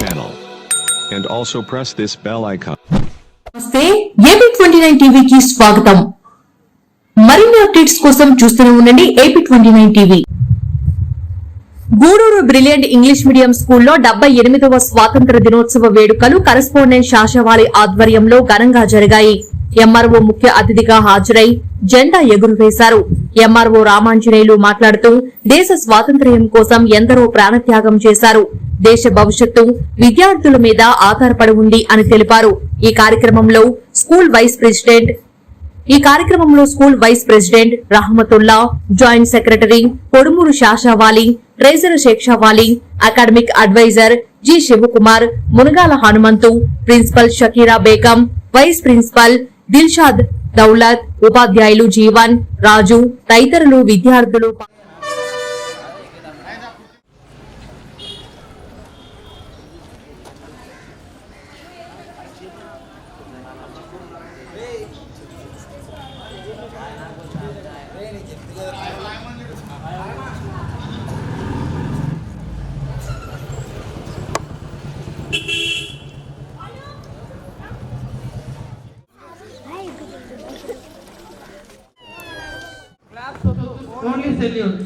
channel. And also press this bell icon. నమస్తే AP twenty nine టీవీకి స్వాగతం మరిన్ని అప్డేట్స్ కోసం చూస్తూనే ఉండండి AP twenty nine TV Gudur brilliant English medium స్కూల్లో డెబ్బై ఎనిమిదవ స్వాతంత్ర దినోత్సవ వేడుకలు కరస్పాండెంట్ శాషవాలి ఆధ్వర్యంలో ఘనంగా జరిగాయి ఎంఆర్ఓ ముఖ్య అతిథిగా హాజరై జెండా ఎగురవేశారు. ఎంఆర్ఓ రామాంజనేయులు మాట్లాడుతూ దేశ స్వాతంత్ర్యం కోసం ఎందరో ప్రాణత్యాగం చేశారు. దేశ భవిష్యత్తు విద్యార్థుల మీద ఆధారపడి ఉంది అని తెలిపారు. ఈ కార్యక్రమంలో స్కూల్ వైస్ ప్రెసిడెంట్ ఈ కార్యక్రమంలో school vice president Rahamatulla joint secretary Kodumuru Shashavali treasurer Shekshavali academic adviser G Shivakumar Munagala Hanumanthu principal Shakira Begum vice principal Dilshad Daulat ఉపాధ్యాయులు జీవన్ రాజు తదితరులు విద్యార్థులు erteliyor.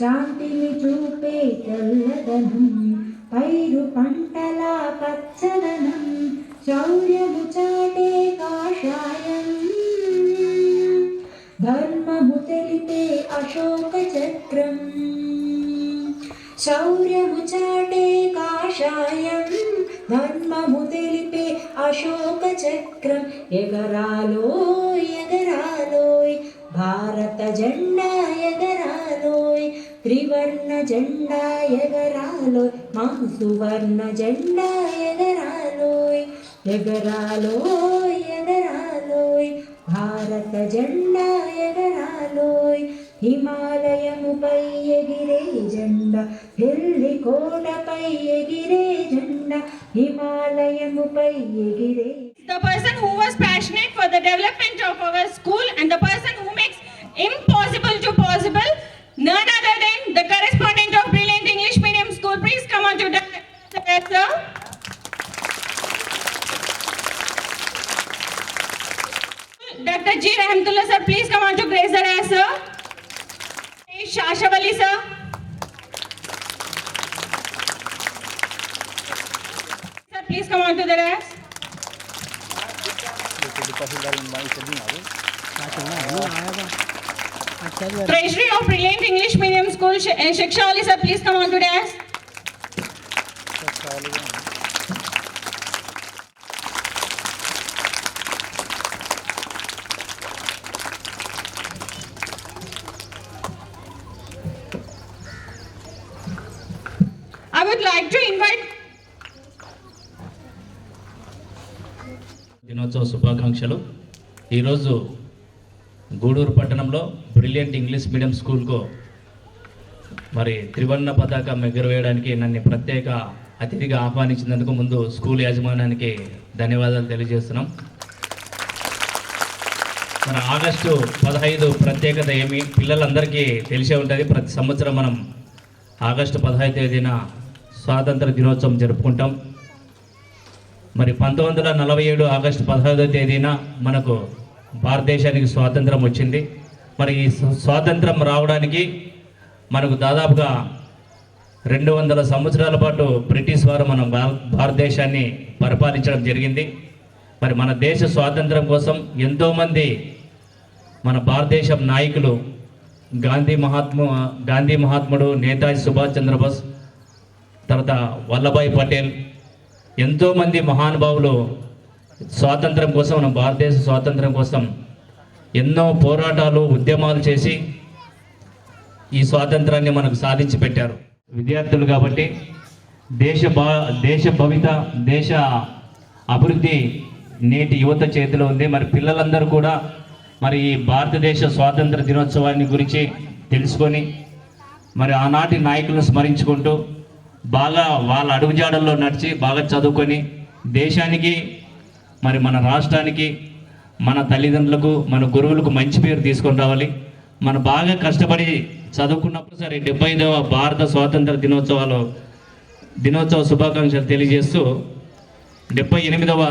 శాంతిని చూపే తెల్లదనం పైరు పంటల పచ్చదనం శౌర్యము చాటే కాషాయం. ధర్మము తెలిపే అశోక చక్రం శౌర్యము చాటే కాషాయం. ధర్మము తెలిపే అశోక చక్రం ఎగరాలో ఎగరాలోయ్ భారత జెండా ఎగరాలోయ్ త్రివర్ణ జెండా ఎగరాలోయ్ మా సువర్ణ జెండా ఎగరాలోయ్ ఎగరాలోయ్ ఎగరాలోయ్ భారత జెండా ఎగరాలోయ్ హిమాలయముపై ఎగిరే జెండా ఢిల్లీ కోటపై ఎగిరే జెండా హిమాలయముపై ఎగిరే the person who was passionate for the development of our school and the person who makes impossible to possible, none other than the correspondent of Brilliant English Medium School. Please come on to the sir. Dr. G. Rahmatullah sir, please come on to grace the sir. Shashavali sir. Sir, please come on to the Treasury of Brilliant English Medium School, Shikshali sir, please come on to desk. I would like to invite దినోత్సవ శుభాకాంక్షలు. ఈరోజు గూడూరు పట్టణంలో brilliant English medium స్కూల్కు మరి త్రివర్ణ పతాకం ఎగురవేయడానికి నన్ను ప్రత్యేక అతిథిగా ఆహ్వానించినందుకు ముందు స్కూల్ యాజమాన్యానికి ధన్యవాదాలు తెలియజేస్తున్నాం. మన ఆగస్టు పదహైదు ప్రత్యేకత ఏమి పిల్లలందరికీ తెలిసే ఉంటుంది. ప్రతి సంవత్సరం మనం ఆగస్టు పదహైదు తేదీన స్వాతంత్ర దినోత్సవం జరుపుకుంటాం. మరి పంతొమ్మిది వందల నలభై ఏడు ఆగస్టు పదహైదో తేదీన మనకు భారతదేశానికి స్వాతంత్రం వచ్చింది. మరి ఈ స్వాతంత్రం రావడానికి మనకు దాదాపుగా రెండు వందల సంవత్సరాల పాటు బ్రిటిష్ వారు మన భారతదేశాన్ని పరిపాలించడం జరిగింది. మరి మన దేశ స్వాతంత్రం కోసం ఎంతోమంది మన భారతదేశం నాయకులు గాంధీ మహాత్మ గాంధీ మహాత్ముడు నేతాజీ సుభాష్ చంద్రబోస్ తర్వాత వల్లభాయ్ పటేల్ ఎంతోమంది మహానుభావులు స్వాతంత్రం కోసం మన భారతదేశ స్వాతంత్రం కోసం ఎన్నో పోరాటాలు ఉద్యమాలు చేసి ఈ స్వాతంత్రాన్ని మనకు సాధించి పెట్టారు. విద్యార్థులు కాబట్టి దేశ భా దేశ భవిత దేశ అభివృద్ధి నేటి యువత చేతిలో ఉంది. మరి పిల్లలందరూ కూడా మరి ఈ భారతదేశ స్వాతంత్ర దినోత్సవాన్ని గురించి తెలుసుకొని మరి ఆనాటి నాయకులను స్మరించుకుంటూ బాగా వాళ్ళ అడుగుజాడల్లో నడిచి బాగా చదువుకొని దేశానికి మరి మన రాష్ట్రానికి మన తల్లిదండ్రులకు మన గురువులకు మంచి పేరు తీసుకొని రావాలి. మనం బాగా కష్టపడి చదువుకున్నప్పుడు సరే డెబ్బై ఐదవ భారత స్వాతంత్ర దినోత్సవాలు దినోత్సవ శుభాకాంక్షలు తెలియజేస్తూ డెబ్బై ఎనిమిదవ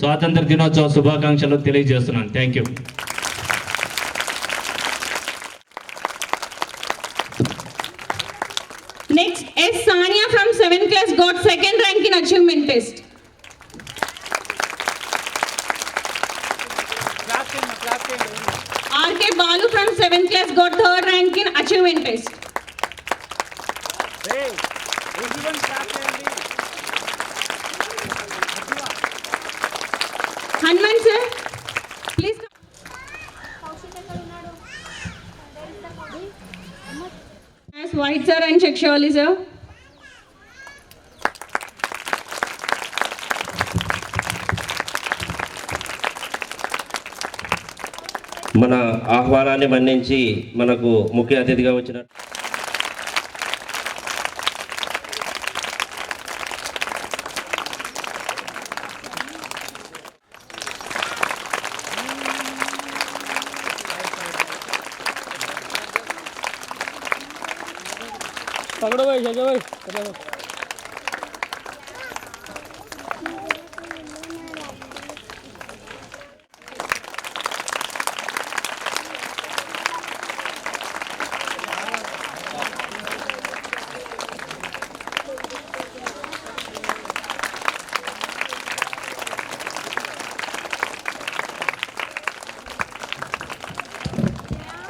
స్వాతంత్ర దినోత్సవ శుభాకాంక్షలు తెలియజేస్తున్నాను. Thank you S. Sanya from 7th class got second rank in achievement test. R. K. Balu from 7th class got third rank in achievement test. Hanuman sir, please and White sir and White sir and check మన ఆహ్వానాన్ని మన్నించి మనకు ముఖ్య అతిథిగా వచ్చిన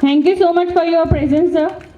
Thank you so much for your presence sir.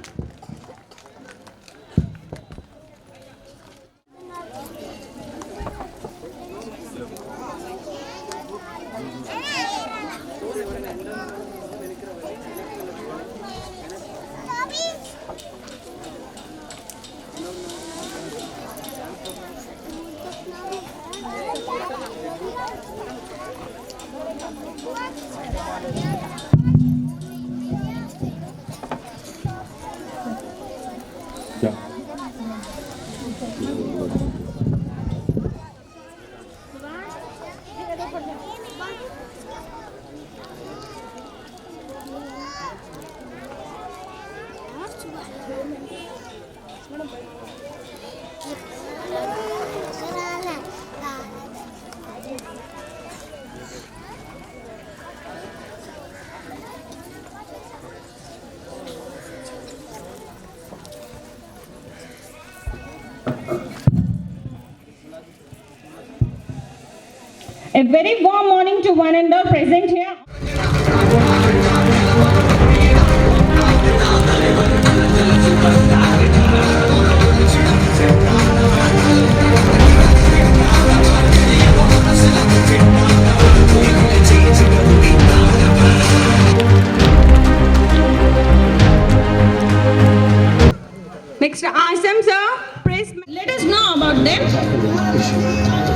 A very warm morning to one and all present here. Next, Asam sir, press. Let us know about them.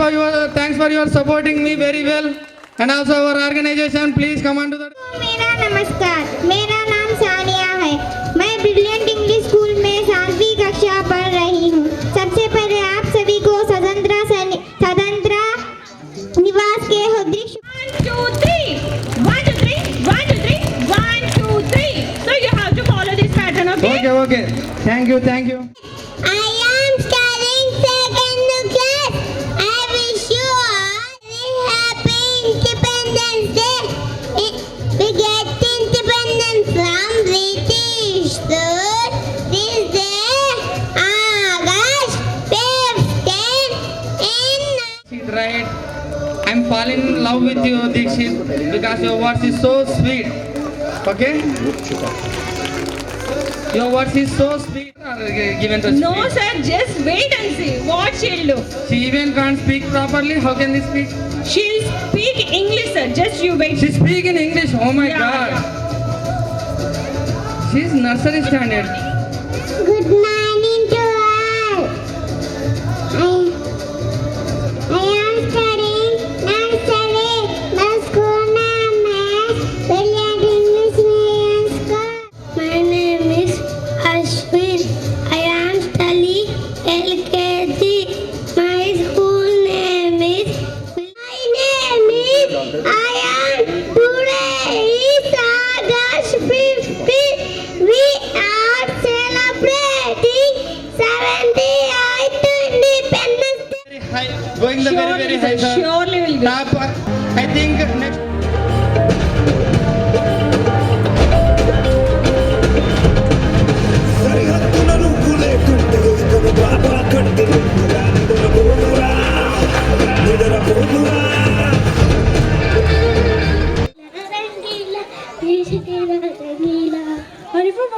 For your thanks for your supporting me very well and also our organization. Please come on to the. मेरा नमस्कार मेरा नाम सानिया है मैं brilliant English school में सातवीं कक्षा पढ़ रही हूँ सबसे पहले आप सभी को स्वतंत्र स्वतंत्र निवास के okay? Okay, okay. Thank you, thank you. I'm in love with you, Dikshit, because your words is so sweet. Okay? Your words is so sweet. Given to No, speak. sir. Just wait and see what she'll do. She even can't speak properly. How can they speak? She'll speak English, sir. Just you wait. She speak in English. Oh my Yeah, God. She's nursery standard. Good morning high, going the surely very, very high, sir. Surely will go. I think next.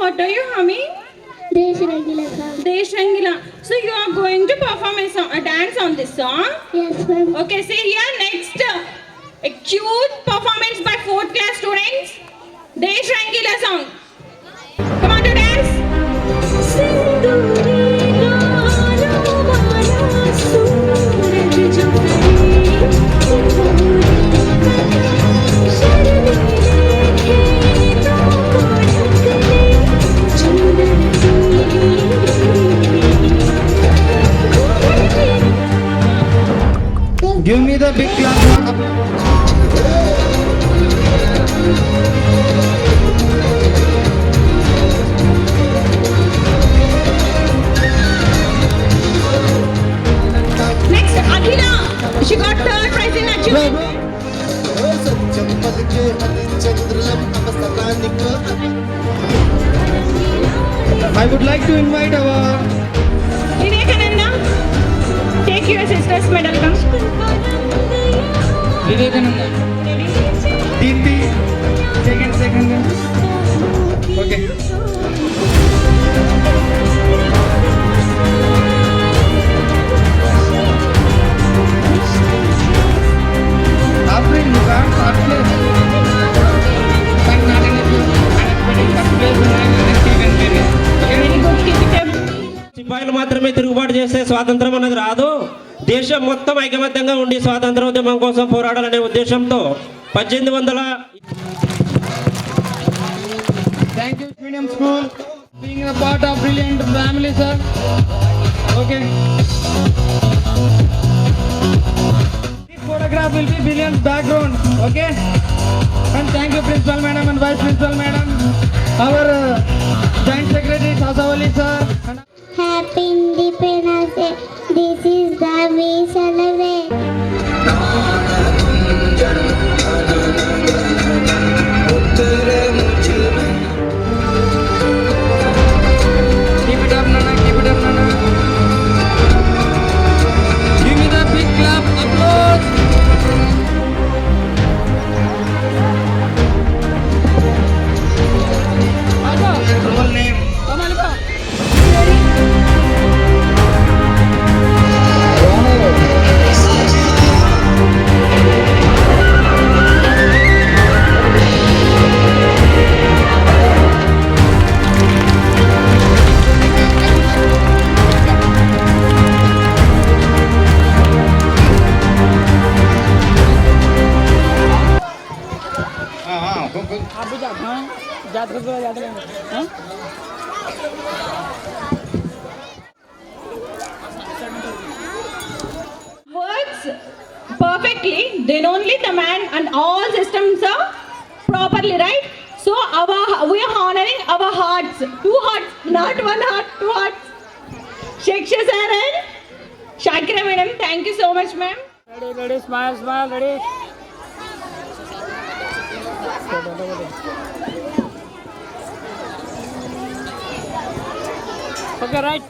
What are you humming? Song. Yes, ma'am. Okay, see here next. uh, A cute performance by fourth class students. Desh Rangila song. Lumida bigla స్వాతంత్రం అన్నది రాదు. దేశం మొత్తం ఐకమత్యంగా ఉండి స్వాతంత్ర ఉద్యమం కోసం పోరాడాలనే ఉద్దేశంతో పద్దెనిమిది వందల photograph will be billions background okay and thank you principal madam and vice principal madam our joint secretary Sasavali sir Happy Independence Day. This is the we celebrate. Then only the man and all systems are properly right. So our we are honoring our hearts, two hearts, not one heart, two hearts. Shiksha sir and Shakira madam, thank you so much, ma'am. Ready, ready, smile, smile, ready. Okay, right.